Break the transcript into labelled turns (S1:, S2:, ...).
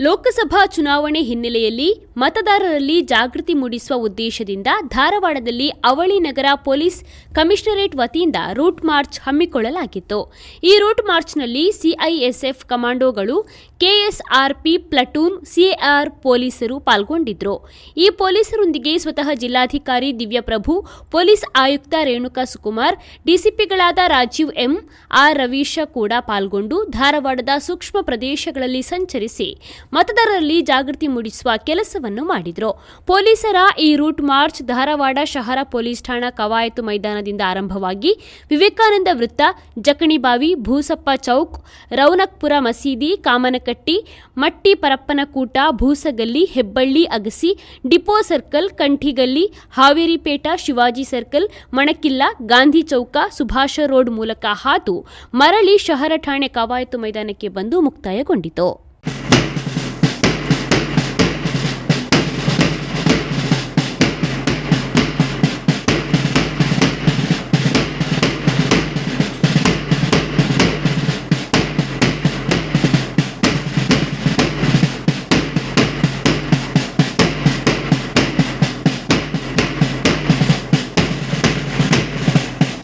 S1: ಲೋಕಸಭಾ ಚುನಾವಣೆ ಹಿನ್ನೆಲೆಯಲ್ಲಿ ಮತದಾರರಲ್ಲಿ ಜಾಗೃತಿ ಮೂಡಿಸುವ ಉದ್ದೇಶದಿಂದ ಧಾರವಾಡದಲ್ಲಿ ಅವಳಿ ನಗರ ಪೊಲೀಸ್ ಕಮಿಷನರೇಟ್ ವತಿಯಿಂದ ರೂಟ್ ಮಾರ್ಚ್ ಹಮ್ಮಿಕೊಳ್ಳಲಾಗಿತ್ತು. ಈ ರೂಟ್ ಮಾರ್ಚ್ನಲ್ಲಿ ಸಿಐಎಸ್ಎಫ್ ಕಮಾಂಡೋಗಳು ಕೆಎಸ್ಆರ್ಪಿ ಪ್ಲಟೂನ್ ಸಿಆರ್ ಪೊಲೀಸರು ಪಾಲ್ಗೊಂಡಿದ್ರು. ಈ ಪೊಲೀಸರೊಂದಿಗೆ ಸ್ವತಃ ಜಿಲ್ಲಾಧಿಕಾರಿ ದಿವ್ಯಪ್ರಭು, ಪೊಲೀಸ್ ಆಯುಕ್ತ ರೇಣುಕಾ ಸುಕುಮಾರ್, ಡಿಸಿಪಿಗಳಾದ ರಾಜೀವ್ ಎಂ, ಆರ್ ರವೀಶ ಕೂಡ ಪಾಲ್ಗೊಂಡು ಧಾರವಾಡದ ಸೂಕ್ಷ್ಮ ಪ್ರದೇಶಗಳಲ್ಲಿ ಸಂಚರಿಸಿ ಮತದಾರರಲ್ಲಿ ಜಾಗೃತಿ ಮೂಡಿಸುವ ಕೆಲಸವನ್ನು ಮಾಡಿದರು. ಪೊಲೀಸರ ಈ ರೂಟ್ ಮಾರ್ಚ್ ಧಾರವಾಡ ಶಹರ ಪೊಲೀಸ್ ಠಾಣಾ ಕವಾಯತು ಮೈದಾನದಿಂದ ಆರಂಭವಾಗಿ ವಿವೇಕಾನಂದ ವೃತ್ತ, ಜಕಣಿಬಾವಿ, ಭೂಸಪ್ಪ ಚೌಕ್, ರೌನಕ್ಪುರ ಮಸೀದಿ, ಕಾಮನಕಟ್ಟಿ, ಮಟ್ಟಿ Parappanakoota Bhusagalli, Hebballi Agasi, depot circle, Kanthigalli, Haveripete, Shivaji circle, Manakilla, Gandhi Chowk, Subhash road ಮೂಲಕ ಹಾದು ಮರಳಿ ಶಹರ ಠಾಣೆ ಕವಾಯತು ಮೈದಾನಕ್ಕೆ ಬಂದು ಮುಕ್ತಾಯಗೊಂಡಿತು.